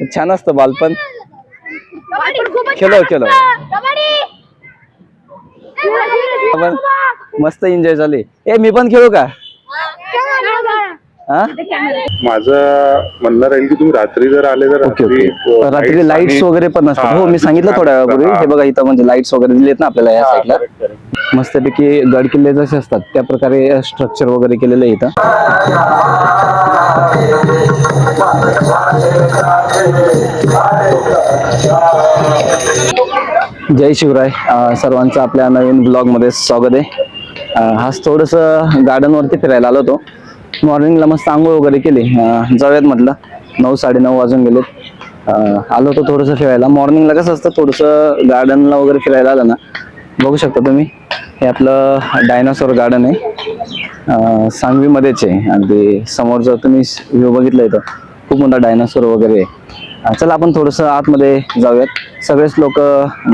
छान असतं बालपण. खेलो खेलो आपण मस्त एन्जॉय झाले. ए मी पण खेळू का? माझं म्हणणं राहील की तुम्ही रात्री जर आले तर रात्री रात्री लाईट्स वगैरे पण नसतात हा, मी सांगितलं थोड्या वेळापूर्वी हा. बघा इथं म्हणजे लाईट्स वगैरे दिलेत ना आपल्याला या साईडला. मस्तपैकी गड किल्ले जसे असतात त्या प्रकारे स्ट्रक्चर वगैरे केलेलं आहे इथं. जय शिवराय सर्वांचं आपल्या नवीन ब्लॉगमध्ये स्वागत आहे. हाच आज गार्डनवरती फिरायला आलो होतो. मॉर्निंगला मस्त आंघोळ वगैरे केली. जाऊयात म्हटलं. नऊ साडेनऊ वाजून गेले आलो होतो थोडंसं फिरायला. मॉर्निंगला कसं असतं थोडंसं गार्डनला वगैरे फिरायला आलं ना बघू शकता तुम्ही. हे आपलं डायनासोर गार्डन आहे. सांगवीमध्येच आहे. अगदी समोर जर तुम्ही व्ह्यू बघितलं इथं खूप मोठा डायनासोर वगैरे आहे. चला आपण थोडंसं आतमध्ये जाऊयात. सगळेच लोक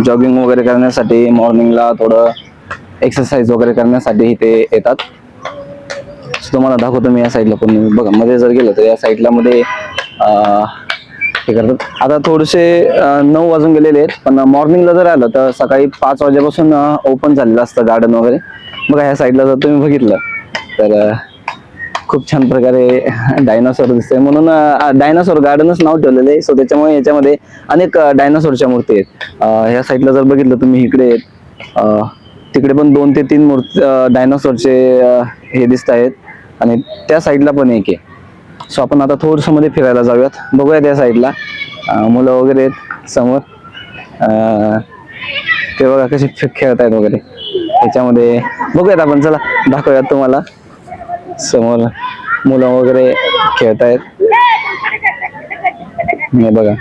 जॉगिंग वगैरे करण्यासाठी मॉर्निंगला थोडं एक्सरसाइज वगैरे करण्यासाठी इथे येतात. तुम्हाला दाखवतो मी या साईडला पण बघा मध्ये जर गेलं तर या साईडला मध्ये हे करतात. आता थोडेसे नऊ वाजून गेलेले आहेत. पण मॉर्निंगला जर आलं तर सकाळी पाच वाजेपासून ओपन झालेलं असतं गार्डन वगैरे. बघा ह्या साईडला जर तुम्ही बघितलं तर खूप छान प्रकारे डायनासोर दिसते म्हणून डायनासोर गार्डनच नाव ठेवलेलं आहे. सो त्याच्यामुळे याच्यामध्ये अनेक डायनासोरच्या मूर्ती आहेत. ह्या साईडला जर बघितलं तुम्ही इकडे तिकडे पण दोन ते तीन मूर्ती डायनासोरचे हे दिसत आहेत. आणि त्या साईडला पण एक आहे. सो आपण आता थोडसमध्ये फिरायला जाऊयात. बघूया त्या साईडला. मुलं वगैरे आहेत समोर. ते बघा कसे खे- खेळतायत वगैरे. त्याच्यामध्ये बघूयात आपण. चला दाखवूयात तुम्हाला. समोर मुलं वगैरे खेळतायत. हे बघा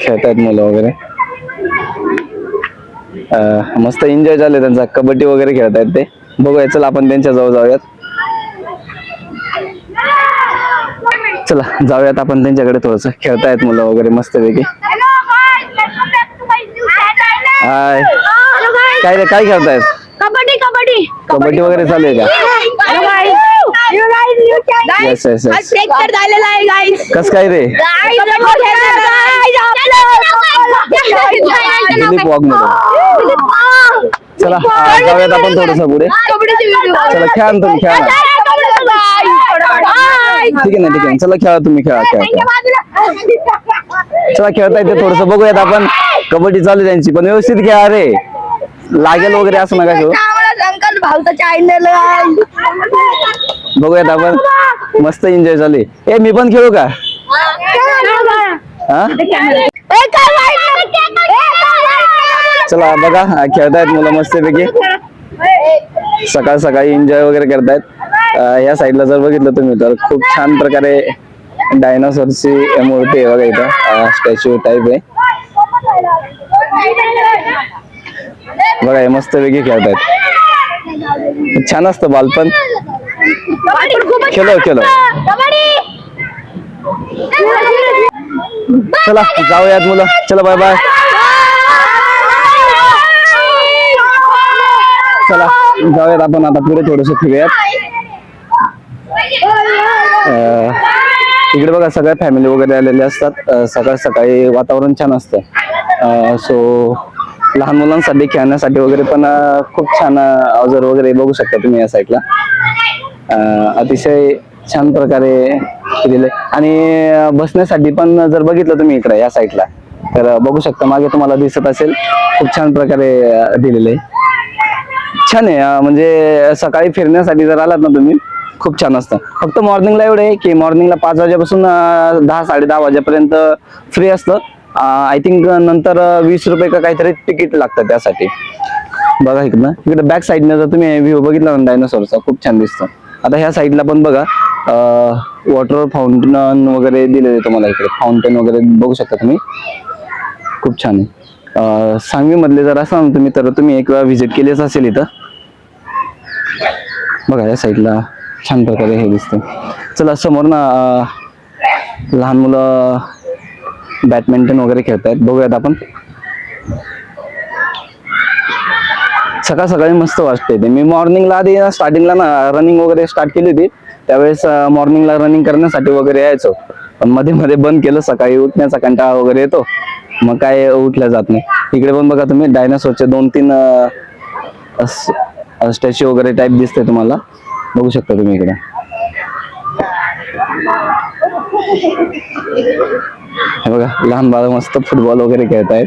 खेळतायत मुलं वगैरे. मस्त एन्जॉय झाले त्यांचा. कबड्डी वगैरे खेळतायत ते. बघूया चला आपण त्यांच्या जवळ जाऊयात. चला जाऊयात आपण त्यांच्याकडे थोडस. खेळतायत मुलं वगैरे मस्त पैकी हाय काय रे काय खेळतायत? कबड्डी कबड्डी. कबड्डी वगैरे चालू आहे का? Yes, yes, yes. ट्रॅक्टर झालेला आहे गाईस कस काय रे? दिलीप चला आ, जाऊयात आपण थोडस पुढे. चला खेळा ना तुम्ही खेळा ना. ठीक आहे ना ठीक आहे. चला खेळा तुम्ही खेळा खेळा खेळा. चला खेळता येते थोडस. बघूयात आपण. कबड्डी चालू आहे त्यांची पण व्यवस्थित खेळा रे. लागेल वगैरे असं नका खेळू भाऊचा चॅनल बघूयात आपण. मस्त एन्जॉय झाले. ए मी पण खेळू का? हा? चला बघा. खेळतायत मुलं मस्तपैकी. सकाळ सकाळी एन्जॉय वगैरे करतायत. या साईडला जर बघितलं तुम्ही तर खूप छान प्रकारे डायनासोरची मूर्ती आहे बघा इथं. स्टॅच्यू टाईप आहे. बघा हे मस्तपैकी खेळतायत. छान असतं बालपण खेलो खेलो. चला जाऊयात मुलं. चला बाय बाय चला जाऊयात आपण आता पुढे थोडस फिरूयात. इकडे बघा सगळ्या फॅमिली वगैरे आलेले असतात. सकाळ सकाळी वातावरण छान असतं. सो लहान मुलांसाठी खेळण्यासाठी वगैरे पण खूप छान अवजार वगैरे बघू शकता तुम्ही या साईडला अतिशय छान प्रकारे दिले. आणि बसण्यासाठी पण जर बघितलं तुम्ही इकडे या साईडला तर बघू शकता मागे तुम्हाला दिसत असेल खूप छान प्रकारे दिलेले. छान आहे म्हणजे सकाळी फिरण्यासाठी जर आलात ना तुम्ही खूप छान असतं. फक्त मॉर्निंगला एवढं आहे की मॉर्निंगला पाच वाजेपासून दहा साडे दहा वाजेपर्यंत फ्री असतं. आय थिंक नंतर वीस रुपये का काहीतरी तिकीट लागतं त्यासाठी. बघा इकडनं. इकडे बॅक साईडनं जर तुम्ही व्ह्यू बघितला ना डायनासोरचा खूप छान दिसतं. आता ह्या साईडला पण बघा वॉटर फाउंटन वगैरे दिलेले तुम्हाला इकडे. फाउंटेन वगैरे बघू शकता तुम्ही. खूप छान आहे. सांगवीमधले जर असाल ना तुम्ही तर तुम्ही एक वेळा व्हिजिट केलीच असेल इथं. बघा या साईडला छान प्रकारे हे दिसतं चला समोर ना लहान मुलं बॅडमिंटन वगैरे खेळतायत. बघूयात आपण. सकाळ सकाळी मस्त वाटते ते. मी मॉर्निंगला आधी स्टार्टिंगला ना रनिंग वगैरे स्टार्ट केली होती. त्यावेळेस मॉर्निंगला रनिंग करण्यासाठी वगैरे यायचो. पण मध्ये मध्ये बंद केलं सकाळी उठण्याचा कंटाळा वगैरे येतो. मग काय उठल्या जात नाही. इकडे पण बघा तुम्ही डायनासोरचे दोन तीन स्टॅच्यू वगैरे टाईप दिसते तुम्हाला. बघू शकता तुम्ही इकडे. बघा लहान बाळ मस्त फुटबॉल वगैरे खेळत आहेत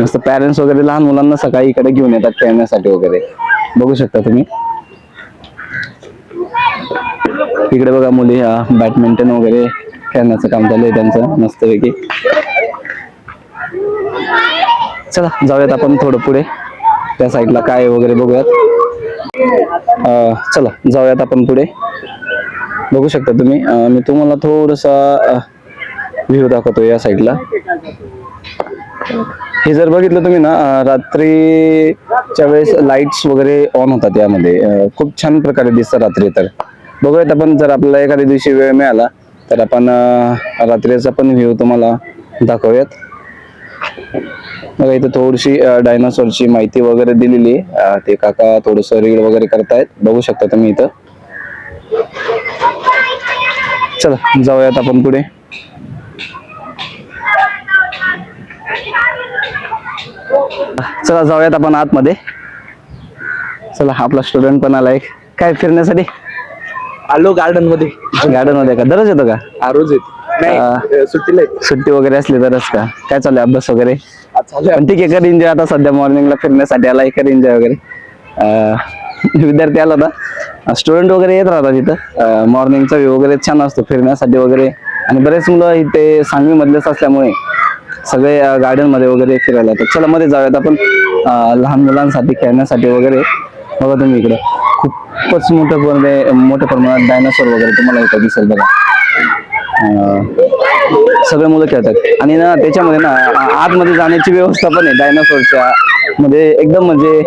मस्त पॅरेंट्स वगैरे लहान मुलांना सकाळी इकडे घेऊन येतात खेळण्यासाठी वगैरे. बघू शकता तुम्ही. इकडे बघा मुली बॅडमिंटन वगैरे खेळण्याचं काम चालू आहे त्यांचं मस्तपैकी. चला जाऊयात आपण थोडं पुढे. त्या साईडला काय वगैरे बघूयात. चला जाऊयात आपण पुढे. बघू शकता तुम्ही. मी तुम्हाला थोडसा व्ह्यू दाखवतो या साईडला हे जर बघितलं तुम्ही ना रात्रीच्या वेळेस लाईट्स वगैरे ऑन होतात यामध्ये. खूप छान प्रकारे दिसतं रात्री तर. बघूयात आपण जर आपल्याला एखाद्या दिवशी वेळ मिळाला तर आपण रात्रीचा पण व्ह्यू तुम्हाला दाखवूयात. बघा इथं थोडीशी डायनासोरची माहिती वगैरे दिलेली आहे. ते काका थोडस रीड वगैरे करतायत. बघू शकता तुम्ही इथं. चला जाऊयात आपण पुढे. चला जाऊयात आपण आतमध्ये. चला आपला स्टुडंट पण आलाय. काय फिरण्यासाठी? आलो गार्डनमध्ये गार्डनमध्ये का? दररोज येतो का? हा रोज येतो. सुट्टीला येतो. सुट्टी वगैरे असली तरच का? काय चालू आहे अभ्यास वगैरे? आज चालू आहे. पण ठीक आहे कर एन्जॉय आता सध्या मॉर्निंगला फिरण्यासाठी आला कर एन्जॉय वगैरे? अं, विद्यार्थी आला होता. स्टुडंट वगैरे येत राहतात तिथं मॉर्निंगचा व्ह्यू वगैरे छान असतो फिरण्यासाठी वगैरे. आणि बरेच मुलं इथे सांगवी मधलेच असल्यामुळे सगळे गार्डनमध्ये वगैरे फिरायला. येतात चला मध्ये जाऊयात आपण लहान मुलांसाठी खेळण्यासाठी वगैरे. बघा तुम्ही इकडे. खूपच मोठं प्रमाणे मोठ्या प्रमाणात डायनासोर वगैरे तुम्हाला इथं दिसेल बघा. सगळे मुलं खेळतात. आणि ना त्याच्यामध्ये ना आतमध्ये जाण्याची व्यवस्था पण आहे डायनासोरच्या मध्ये म्हणजे एकदम म्हणजे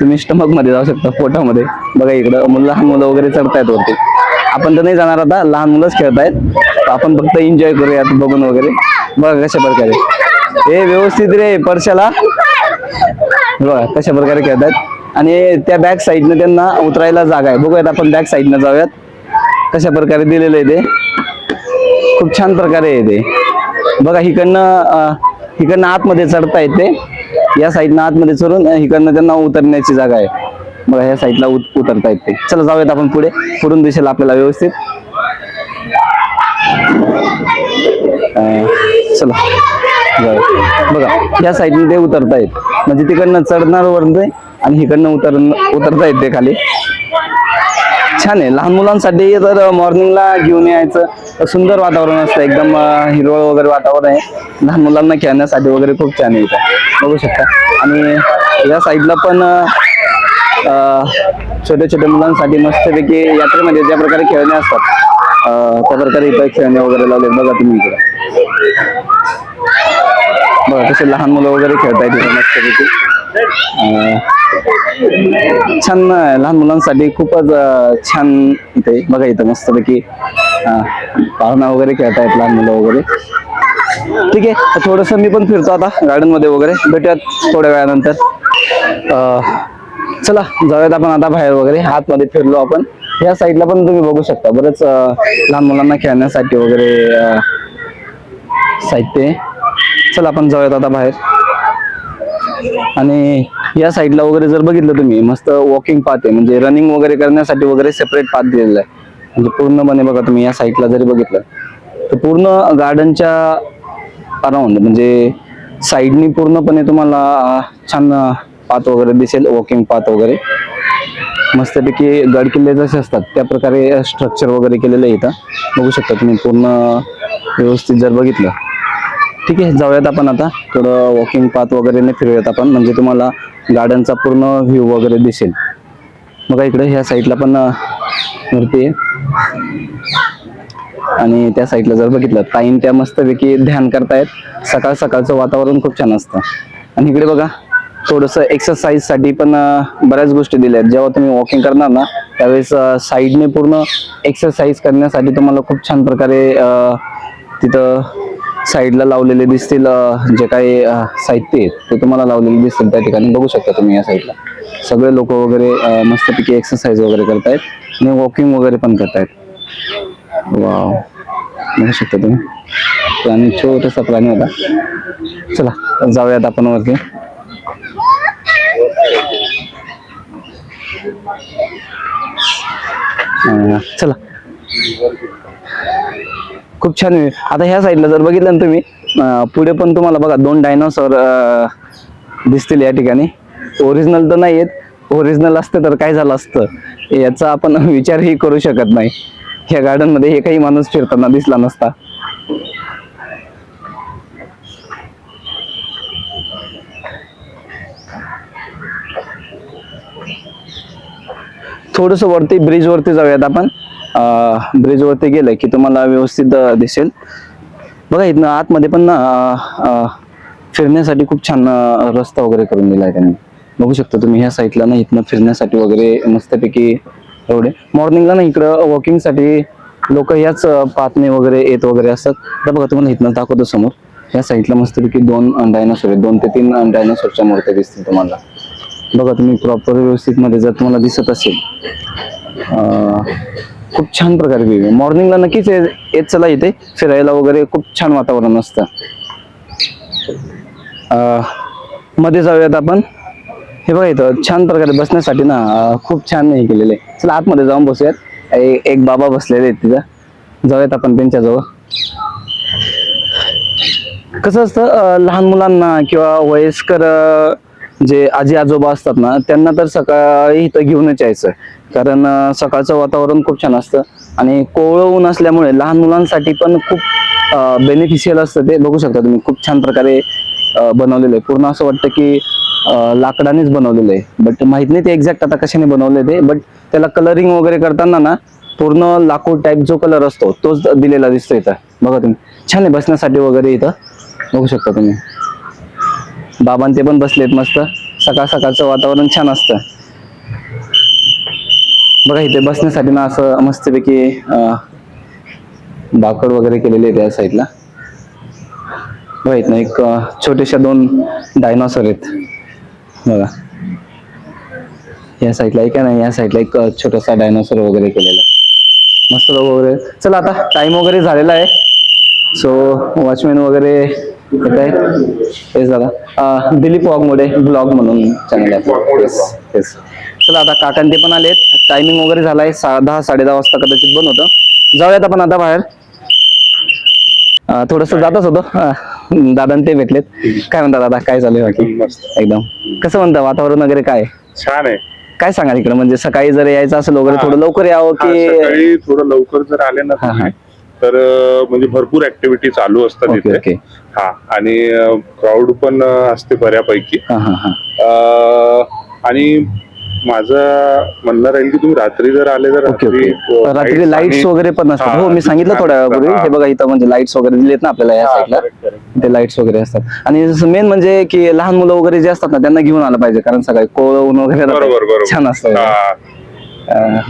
तुम्ही स्टमकमध्ये जाऊ शकता पोटामध्ये. बघा इकडं मुलं लहान मुलं वगैरे चढतायत वरती. आपण तर नाही जाणार आता लहान मुलंच खेळतायत. आपण फक्त एन्जॉय करूयात बघून वगैरे. बघा कशा प्रकारे. हे व्यवस्थित रे परशाला. बघा कशा प्रकारे खेळतात. आणि त्या बॅक साईडनं त्यांना उतरायला जागा आहे. बघूयात आपण बॅक साईडनं जाऊयात. कशा प्रकारे दिलेलं आहे ते. खूप छान प्रकारे आहे ते. बघा इकडनं हिकडनं इकडनं आतमध्ये चढता येते या साईडनं आतमध्ये चढून हिकडनं त्यांना उतरण्याची जागा आहे. बघा ह्या साईडला उत- उतरता येते चला जाऊयात आपण पुढे. पुढून दिशेला आपल्याला व्यवस्थित अं, चला. बघा या साईडने ते उतरतायत म्हणजे तिकडनं चढणार वरते आणि इकडनं उतर उतरता ते खाली. छान आहे. लहान मुलांसाठी तर मॉर्निंगला घेऊन यायचं. तर सुंदर वातावरण असतं. एकदम हिरवळ वगैरे वातावरण आहे. लहान मुलांना खेळण्यासाठी वगैरे खूप छान आहे इथं. बघू शकता. आणि या साईडला पण छोट्या छोट्या मुलांसाठी मस्तपैकी यात्रेमध्ये ज्या प्रकारे खेळणे असतात त्या प्रकारे इथं खेळणे वगैरे लावले बघा तुम्ही इकडे. बघा कसे लहान मुलं वगैरे खेळतायत इथं मस्तपैकी छान लहान मुलांसाठी खूपच छान इथे बघा इथं मस्तपैकी अं, पाहुणा वगैरे खेळतायत लहान मुलं वगैरे. ठीक आहे थोडस मी पण फिरतो आता गार्डनमध्ये वगैरे. भेटूयात थोड्या वेळानंतर. चला जाऊयात आपण आता बाहेर वगैरे. आतमध्ये फिरलो आपण. या साईडला पण तुम्ही बघू शकता. बरंच लहान मुलांना खेळण्यासाठी वगैरे साहित्य चला आपण जाऊयात आता बाहेर. आणि या साईडला वगैरे जर बघितलं तुम्ही मस्त वॉकिंग पाथ आहे. म्हणजे रनिंग वगैरे करण्यासाठी वगैरे सेपरेट पाथ दिलेला आहे. म्हणजे पूर्णपणे बघा तुम्ही या साईडला जरी बघितलं तर पूर्ण गार्डनच्या अराउंड म्हणजे साईडनी पूर्णपणे तुम्हाला छान पाथ वगैरे दिसेल वॉकिंग पाथ वगैरे. मस्तपैकी गड किल्ले जसे असतात त्या प्रकारे स्ट्रक्चर वगैरे केलेलं आहे इथं. बघू शकता तुम्ही पूर्ण व्यवस्थित जर बघितलं. ठीक आहे जाऊयात आपण आता. थोडं वॉकिंग पाथ वगैरे नाही फिरूयात आपण. म्हणजे तुम्हाला गार्डनचा पूर्ण व्ह्यू वगैरे दिसेल. बघा इकडे ह्या साईडला पण मूर्ती आहे. आणि त्या साईडला जर बघितलं ताईन त्या मस्तपैकी ध्यान करतायत. सकाळ सकाळचं वातावरण खूप छान असतं. आणि इकडे बघा थोडंसं एक्सरसाइजसाठी पण बऱ्याच गोष्टी दिल्या आहेत. जेव्हा तुम्ही वॉकिंग करणार ना त्यावेळेस साईडने पूर्ण एक्सरसाइज करण्यासाठी तुम्हाला खूप छान प्रकारे तिथं साईडला लावलेले दिसतील जे काही साहित्य आहे ते तुम्हाला लावलेले दिसतील त्या ठिकाणी. बघू शकता तुम्ही या साईडला सगळे लोक वगैरे मस्तपैकी एक्सरसाइज वगैरे करतायत आणि वॉकिंग वगैरे पण करतायत. वाव बघू शकता तुम्ही. प्राणी छोटासा प्राणी होता. चला जाऊयात आपण वरती. अं, चला. खूप छान आहे. आता ह्या साईडला जर बघितलं ना तुम्ही अं, पुढे पण तुम्हाला बघा दोन डायनोसॉर दिसतील या ठिकाणी. ओरिजिनल तर नाही आहेत ओरिजिनल असते तर काय झालं असतं? याचा आपण विचारही करू शकत नाही. ह्या गार्डनमध्ये मध्ये काही माणूस फिरताना दिसला नसता. थोडस वरती ब्रिज वरती जाऊयात आपण. ब्रिज वरती गेलं की तुम्हाला व्यवस्थित दिसेल. बघा इथनं आतमध्ये पण ना फिरण्यासाठी खूप छान रस्ता वगैरे करून दिला आहे त्यांनी. बघू शकता तुम्ही ह्या साईडला ना इथनं फिरण्यासाठी वगैरे मस्तपैकी रोड आहे. मॉर्निंगला ना इकडं वॉकिंगसाठी लोक याच पातने वगैरे येत वगैरे असतात. तर बघा तुम्हाला इथनं दाखवतो समोर. या साईडला मस्तपैकी दोन डायनासोर आहेत. दोन ते तीन डायनासोरच्या मूर्त्या दिसतील तुम्हाला. बघा तुम्ही प्रॉपर व्यवस्थित मध्ये जर तुम्हाला दिसत असेल. खूप छान प्रकारे व्ह्यू आहे. मॉर्निंगला नक्कीच येत चला इथे. फिरायला वगैरे खूप छान वातावरण असतं. मध्ये जाऊयात आपण. हे बघा इथं छान प्रकारे बसण्यासाठी ना खूप छान हे केलेलं आहे. चला आतमध्ये जाऊन बसूयात. एक बाबा बसलेले आहेत तिथं. जाऊयात आपण त्यांच्याजवळ कसं असतं लहान मुलांना किंवा वयस्कर जे आजी आजोबा असतात ना त्यांना तर सकाळी इथं घेऊनच यायचं. कारण सकाळचं वातावरण खूप छान असतं. आणि कोवळं ऊन असल्यामुळे लहान मुलांसाठी पण खूप बेनिफिशियल असतं ते. बघू शकता तुम्ही खूप छान प्रकारे बनवलेलं आहे. पूर्ण असं वाटतं की लाकडानेच बनवलेलं आहे. बट माहीत नाही ते एक्झॅक्ट आता कशाने बनवले ते. बट त्याला कलरिंग वगैरे करताना ना पूर्ण लाकूड टाईप जो कलर असतो तोच दिलेला दिसतो इथं. बघा तुम्ही. छान आहे बसण्यासाठी वगैरे इथं. बघू शकता तुम्ही. बाबां ते पण बसलेत मस्त. सकाळ सकाळचं वातावरण छान असतं. बघा इथे बसण्यासाठी ना असं मस्तपैकी बाकड वगैरे केलेले आहेत या साईडला बघा इथं एक अं, छोटेशा दोन डायनॉसर आहेत. बघा. या साईडला एक नाही या साईडला एक छोटासा डायनॉसर वगैरे केलेला आहे. मस्त वगैरे. चला आता टाइम वगैरे झालेला आहे. सो वॉचमॅन वगैरे येत आहेत तेच दादा दिलीप वाघमोडे ब्लॉग म्हणून चॅनल आहे. चला आता काकांते पण आलेत. टायमिंग वगैरे झालाय सा दहा साडे दहा वाजता कदाचित बंद होतं जाऊयात आपण आता बाहेर. थोडस जातच होतो. दादा ते भेटलेत. काय म्हणता दादा काय चालू आहे बाकी? एकदम कसं म्हणता वातावरण वगैरे काय? आहे? छान आहे. काय सांगाल इकडे? म्हणजे सकाळी जर यायचं असेल वगैरे. थोडं लवकर यावं की सकाळी थोडं लवकर जर आले ना तर म्हणजे भरपूर ऍक्टिव्हिटी चालू असतात ओके हा आणि क्राऊड पण असते बऱ्यापैकी. हा हा हा. आणि माझं म्हणणं राहील की तुम्ही रात्री जर आले तर रात्री लाईट्स वगैरे पण असतात. हा, मी सांगितलं थोड्या वेळापूर्वी हा. बघा इथं म्हणजे लाईट्स वगैरे दिलेत ना आपल्याला या साईडला. ते लाईट्स वगैरे असतात. आणि मेन म्हणजे की लहान मुलं वगैरे जे असतात ना त्यांना घेऊन आलं पाहिजे. कारण सकाळी कोवळं ऊन वगैरे छान असतं. हा, अं,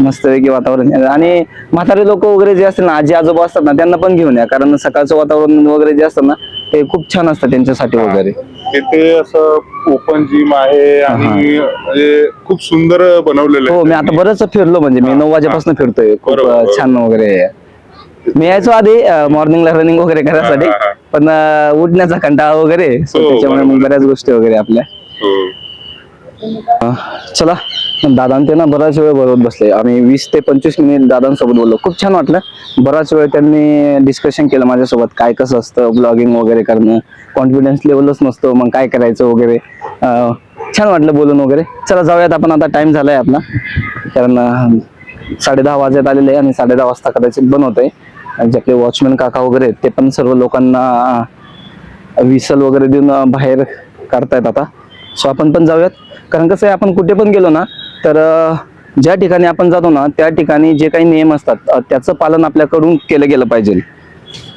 मस्तपैकी वातावरण. आणि म्हातारे लोक वगैरे जे असतील ना आजी आजोबा असतात ना त्यांना पण घेऊन या कारण सकाळचं वातावरण वगैरे जे असतं ना ते खूप छान असतं त्यांच्यासाठी वगैरे तिथे असं ओपन जिम आहे आणि म्हणजे खूप सुंदर बनवलेलं हो मी आता बरंच फिरलो म्हणजे मी नऊ वाजेपासून फिरतोय खूप. छान वगैरे. मी यायचो आधी मॉर्निंगला रनिंग वगैरे करायसाठी. पण उठण्याचा कंटाळा वगैरे हो, त्याच्यामुळे. बऱ्याच गोष्टी वगैरे आपल्या हो. चला दादां त्यांना ना बराच वेळ बरोबर बसले. आम्ही वीस ते पंचवीस मिनिट दादांसोबत बोललो. खूप छान वाटलं. बराच वेळ त्यांनी डिस्कशन केलं माझ्यासोबत. काय कसं असतं ब्लॉगिंग वगैरे करणं कॉन्फिडन्स लेवलच नसतो मग काय करायचं वगैरे. छान वाटलं बोलून वगैरे. चला जाऊयात आपण. आता टाइम झालाय आपला. कारण साडे दहा वाजत आलेले आहे आणि साडे दहा वाजता कदाचित बनवत आहे जे आपले वॉचमॅन काका वगैरे आहेत ते पण सर्व लोकांना विसल वगैरे देऊन बाहेर काढतायत आता. सो आपण पण जाऊयात. कारण कसं आहे आपण कुठे पण गेलो ना तर ज्या ठिकाणी आपण जातो ना त्या ठिकाणी जे काही नियम असतात त्याचं पालन आपल्याकडून केलं गेलं पाहिजे.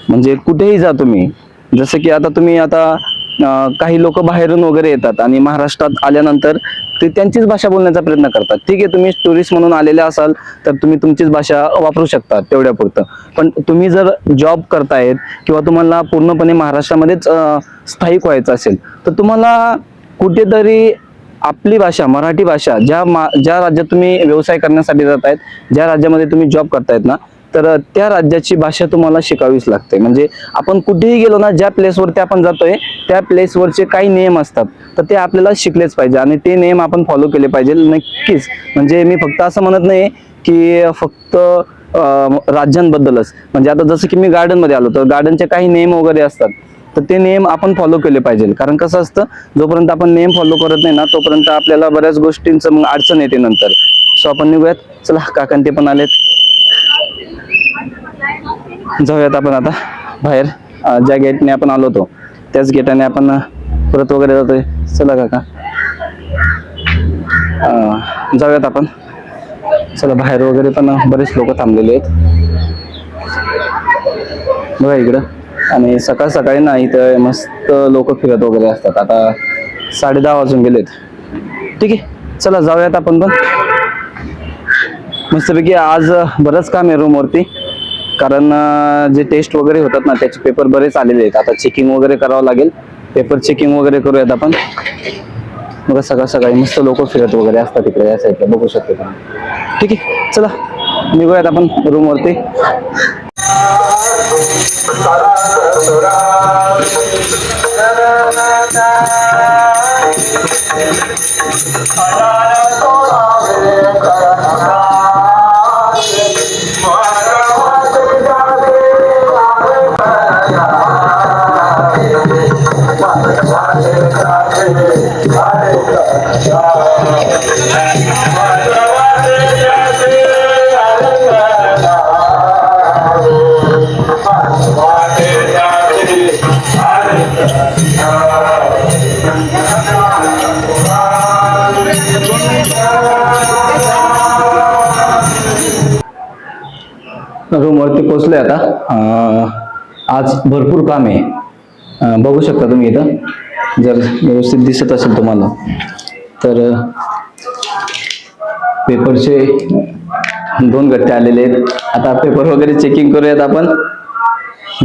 म्हणजे कुठेही जा तुम्ही. जसं की आता तुम्ही आता काही लोक बाहेरून वगैरे येतात आणि महाराष्ट्रात आल्यानंतर ते त्यांचीच भाषा बोलण्याचा प्रयत्न करतात. ठीक आहे तुम्ही टुरिस्ट म्हणून आलेले असाल तर तुम्ही तुमचीच भाषा वापरू शकता तेवढ्या पुरतं. पण तुम्ही जर जॉब करतायत किंवा तुम्हाला पूर्णपणे महाराष्ट्रामध्येच स्थायिक व्हायचं असेल तर तुम्हाला कुठेतरी आपली भाषा मराठी भाषा ज्या मा ज्या राज्यात तुम्ही व्यवसाय करण्यासाठी जात आहेत ज्या राज्यामध्ये तुम्ही जॉब करतायत ना तर त्या राज्याची भाषा तुम्हाला शिकावीच लागते. म्हणजे आपण कुठेही गेलो ना ज्या प्लेसवरती आपण जातोय त्या प्लेसवरचे काही नियम असतात तर ते आपल्याला शिकलेच पाहिजे आणि ते नियम आपण फॉलो केले पाहिजे नक्कीच. म्हणजे मी फक्त असं म्हणत नाही की फक्त राज्यांबद्दलच. म्हणजे आता जसं की मी गार्डनमध्ये आलो तर गार्डनचे काही नियम वगैरे असतात. तर ते नियम आपण फॉलो केले पाहिजे. कारण कसं असतं जोपर्यंत आपण नियम फॉलो करत नाही ना तोपर्यंत आपल्याला बऱ्याच गोष्टींचं मग अडचण येते नंतर. सो आपण निघूयात. चला काकांते पण आलेत. जाऊयात आपण आता बाहेर. ज्या गेटने आपण आलो होतो त्याच गेटाने आपण परत वगैरे जातोय. चला काका. जाऊयात आपण. चला बाहेर वगैरे पण बरेच लोक थांबलेले आहेत. बघा इकडं. आणि सकाळ सकाळी ना इथं मस्त लोक फिरत वगैरे असतात. आता साडे दहा वाजून गेलेत. ठीक आहे चला जाऊयात आपण पण. मस्तपैकी आज बरंच काम आहे रूमवरती कारण जे टेस्ट वगैरे होतात ना त्याचे पेपर बरेच आलेले आहेत. आता चेकिंग वगैरे करावं लागेल. पेपर चेकिंग वगैरे करूयात आपण. बघा सकाळ सकाळी मस्त लोक फिरत वगैरे असतात तिकडे या साईडला बघू शकतो ठीक आहे चला निघूयात आपण रूमवरती Thank you. रूमवरती पोचलोय आता. आज भरपूर काम आहे. बघू शकता तुम्ही इथं. जर व्यवस्थित दिसत असेल तुम्हाला. तर पेपरचे दोन गट्टे आलेले आहेत. आता पेपर वगैरे चेकिंग करूयात आपण.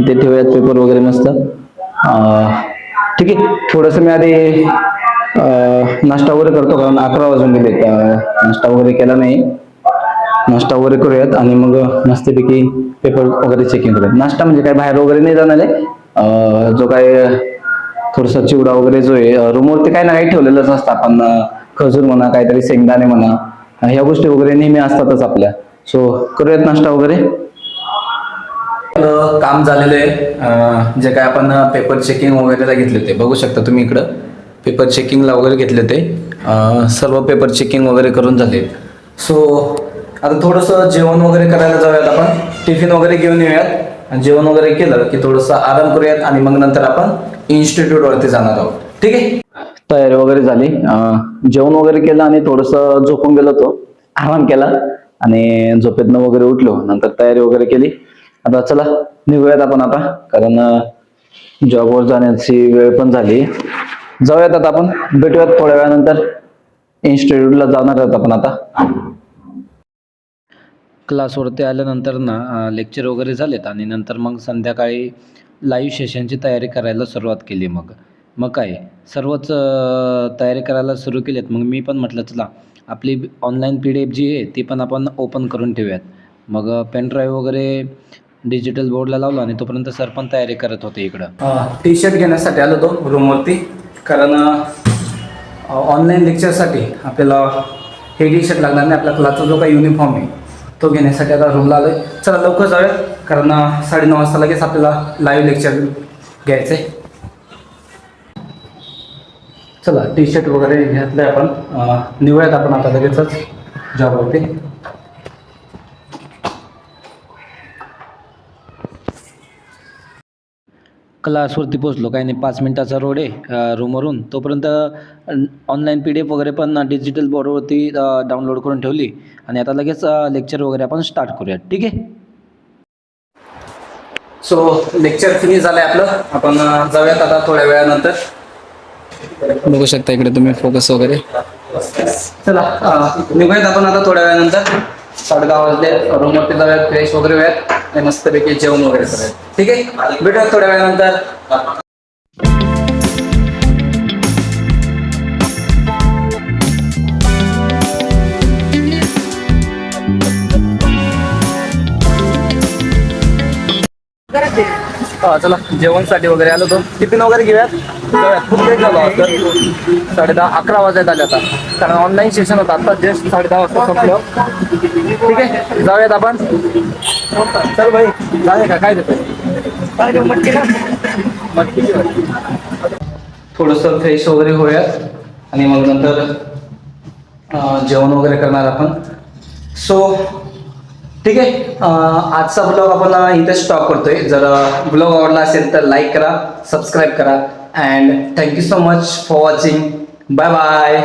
ते ठेवूयात पेपर वगैरे मस्त. ठीक आहे. थोडंसं मी आधी नाश्ता वगैरे करतो कारण अकरा वाजून गेले नाश्ता वगैरे केला नाही. नाश्ता वगैरे करूयात आणि मग मस्तपैकी पेपर वगैरे चेकिंग करूयात. नाश्ता म्हणजे काय? बाहेर वगैरे नाही जाणार आहे. जो काय थोडासा चिवडा वगैरे जो आहे रूमवरती काय ना काही ठेवलेलंच असतं. आपण खजूर म्हणा काहीतरी शेंगदाणे म्हणा ह्या गोष्टी वगैरे नेहमी असतातच आपल्या. सो करूयात नाश्ता वगैरे? काम झालेलं आहे. जे काय आपण पेपर चेकिंग वगैरेला घेतले होते बघू शकता तुम्ही इकडं. पेपर चेकिंगला वगैरे घेतले होते सर्व पेपर चेकिंग वगैरे करून झाले. सो आता थोडंसं जेवण वगैरे करायला जाऊयात आपण. टिफिन वगैरे घेऊन येऊयात. आणि जेवण वगैरे केलं की थोडंसं आराम करूयात आणि मग नंतर आपण इन्स्टिट्यूट वरती जाणार आहोत. ठीक आहे? तयारी वगैरे झाली. जेवण वगैरे केलं आणि थोडंसं झोपून गेलो होतो. आराम केला आणि झोपेतनं वगैरे उठलो. नंतर तयारी वगैरे केली. आता चला निघूयात आपण आता. कारण जॉबवर जाण्याची वेळ पण झाली. जाऊयात आता आपण. भेटूयात थोड्या वेळानंतर. इन्स्टिट्यूटला जाणार आहोत आपण आता. क्लासवरती आल्यानंतर ना लेक्चर वगैरे झालेत आणि नंतर मग संध्याकाळी लाईव्ह सेशनची तयारी करायला सुरुवात केली मग. मग काय सर्वच तयारी करायला सुरू केलीत. मग मी पण म्हटलं चला आपली ऑनलाईन पी डी एफ जी आहे ती पण आपण ओपन करून ठेवूयात. मग पेनड्राईव्ह वगैरे डिजिटल बोर्डला लावलं आणि तोपर्यंत सर पण तयारी करत होते इकडं. टी शर्ट घेण्यासाठी आलो होतो रूमवरती कारण ऑनलाईन लेक्चरसाठी आपल्याला हे टी शर्ट लागणार नाही. आपल्या क्लासचा जो काही युनिफॉर्म आहे तो घेण्यासाठी आता रूमला आलो आहे चला लवकर जाऊया कारण साडे साडेनऊ वाजता लगेच आपल्याला लाईव्ह लेक्चर घ्यायचं आहे चला टी शर्ट वगैरे घेतलं आहे आपण निवळ्यात आपण आता लगेचच जॉबवरती क्लासवरती पोचलो काही नाही पाच मिनटाचा रोड आहे रूमवरून तोपर्यंत ऑनलाईन पी डी एफ वगैरे पण डिजिटल बोर्डवरती डाउनलोड करून ठेवली. आणि आता लगेच लेक्चर वगैरे आपण स्टार्ट करूयात. ठीक आहे? सो लेक्चर फिनिश झालंय आपलं. आपण जाऊयात आता थोड्या वेळानंतर. बघू शकता इकडे तुम्ही फोकस वगैरे. चला निघूयात आपण आता थोड्या वेळानंतर. साडे दहा वाजले. रूमवरती जाऊयात फ्रेश वगैरे होऊयात आणि मस्तपैकी जेवण वगैरे करूयात. ठीक आहे? भेटूयात थोड्या वेळानंतर. हा, चला जेवणसाठी वगैरे आलो होतो. टिफिन वगैरे घेऊयात. जाऊयात. खूप लेट झालो तर साडे दहा अकरा वाजायला आले आता. कारण ऑनलाईन सेशन होतं. आता जस्ट साडे दहा वाजता संपलं. ठीक आहे जाऊयात आपण. चल भाई जाऊया का? काय देतो मटकी थोडंसं फ्रेश वगैरे होऊयात. आणि मग नंतर जेवण वगैरे करणार आपण. सो ठीक आहे. आजचा ब्लॉग आपण इथे स्टॉप करतोय. जर ब्लॉग आवडला असेल तर लाईक करा सबस्क्राईब करा and thank you so much for watching bye bye